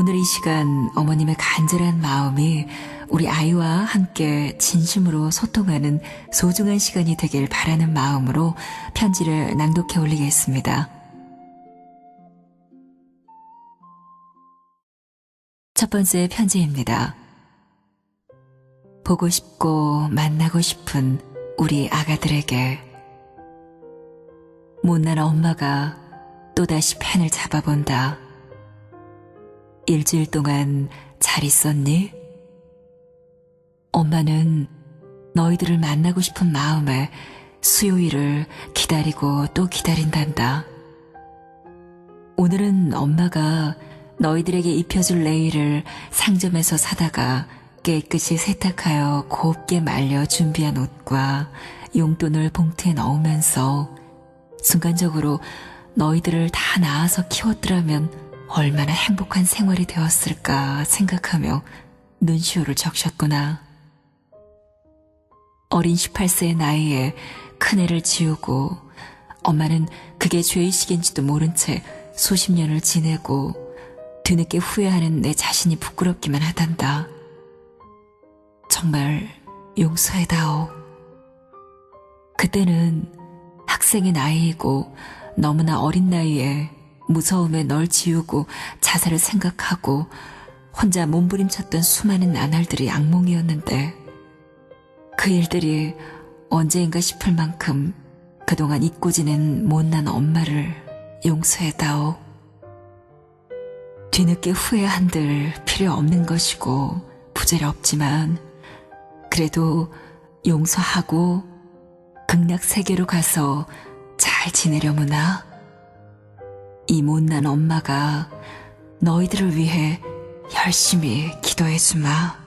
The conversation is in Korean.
오늘 이 시간 어머님의 간절한 마음이 우리 아이와 함께 진심으로 소통하는 소중한 시간이 되길 바라는 마음으로 편지를 낭독해 올리겠습니다. 첫 번째 편지입니다. 보고 싶고 만나고 싶은 우리 아가들에게 못난 엄마가 또다시 펜을 잡아본다. 일주일 동안 잘 있었니? 엄마는 너희들을 만나고 싶은 마음에 수요일을 기다리고 또 기다린단다. 오늘은 엄마가 너희들에게 입혀줄 레일을 상점에서 사다가 깨끗이 세탁하여 곱게 말려 준비한 옷과 용돈을 봉투에 넣으면서 순간적으로 너희들을 다 낳아서 키웠더라면 얼마나 행복한 생활이 되었을까 생각하며 눈시울을 적셨구나. 어린 18세의 나이에 큰애를 지우고 엄마는 그게 죄의식인지도 모른 채 수십 년을 지내고 뒤늦게 후회하는 내 자신이 부끄럽기만 하단다. 정말 용서해다오. 그때는 학생의 나이이고 너무나 어린 나이에 무서움에 널 지우고 자살을 생각하고 혼자 몸부림쳤던 수많은 나날들이 악몽이었는데 그 일들이 언제인가 싶을 만큼 그동안 잊고 지낸 못난 엄마를 용서해다오. 뒤늦게 후회한들 필요 없는 것이고 부질없지만 그래도 용서하고 극락 세계로 가서 잘 지내려무나. 이 못난 엄마가 너희들을 위해 열심히 기도해 주마.